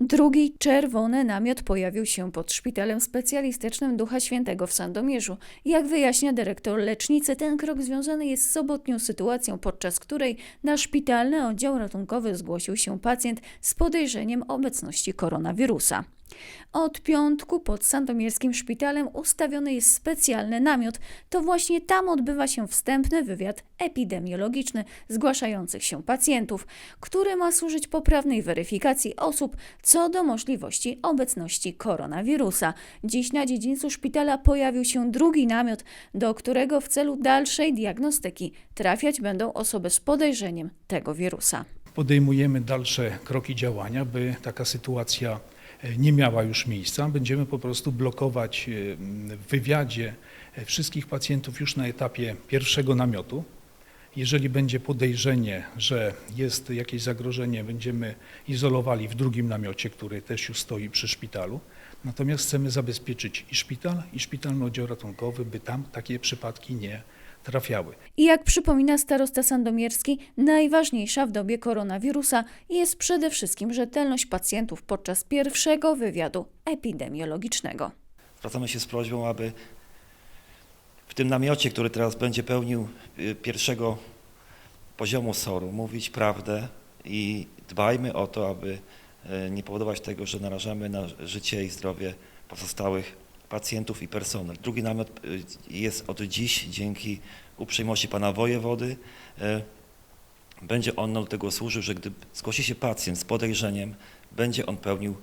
Drugi czerwony namiot pojawił się pod szpitalem specjalistycznym Ducha Świętego w Sandomierzu. Jak wyjaśnia dyrektor lecznicy, ten krok związany jest z sobotnią sytuacją, podczas której na szpitalny oddział ratunkowy zgłosił się pacjent z podejrzeniem obecności koronawirusa. Od piątku pod sandomierskim szpitalem ustawiony jest specjalny namiot. To właśnie tam odbywa się wstępny wywiad epidemiologiczny zgłaszających się pacjentów, który ma służyć poprawnej weryfikacji osób co do możliwości obecności koronawirusa. Dziś na dziedzińcu szpitala pojawił się drugi namiot, do którego w celu dalszej diagnostyki trafiać będą osoby z podejrzeniem tego wirusa. podejmujemy dalsze kroki działania, by taka sytuacja nie miała już miejsca. Będziemy po prostu blokować e, w wywiadzie e, wszystkich pacjentów już na etapie pierwszego namiotu. Jeżeli będzie podejrzenie, że jest jakieś zagrożenie, będziemy izolowali w drugim namiocie, który też już stoi przy szpitalu. Natomiast chcemy zabezpieczyć i szpital, i szpitalny oddział ratunkowy, by tam takie przypadki nie trafiały. I jak przypomina starosta sandomierski, najważniejsza w dobie koronawirusa jest przede wszystkim rzetelność pacjentów podczas pierwszego wywiadu epidemiologicznego. Zwracamy się z prośbą, aby w tym namiocie, który teraz będzie pełnił y, pierwszego poziomu SOR-u, mówić prawdę i dbajmy o to, aby y, nie powodować tego, że narażamy na życie i zdrowie pozostałych pacjentów i personel. Drugi namiot y, jest od dziś dzięki uprzejmości pana wojewody. y, Będzie on do tego służył, że gdy zgłosi się pacjent z podejrzeniem, będzie on pełnił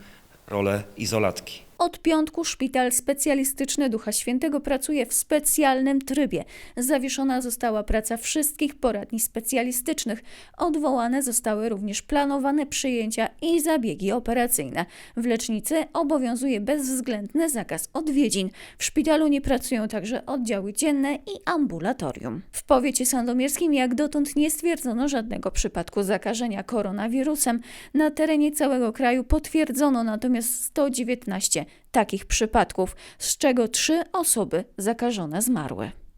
rolę izolatki. Od piątku szpital specjalistyczny Ducha Świętego pracuje w specjalnym trybie. Zawieszona została praca wszystkich poradni specjalistycznych. Odwołane zostały również planowane przyjęcia i zabiegi operacyjne. W lecznicy obowiązuje bezwzględny zakaz odwiedzin. W szpitalu nie pracują także oddziały dzienne i ambulatorium. W powiecie sandomierskim jak dotąd nie stwierdzono żadnego przypadku zakażenia koronawirusem. Na terenie całego kraju potwierdzono natomiast 119 takich przypadków, z czego trzy osoby zakażone zmarły.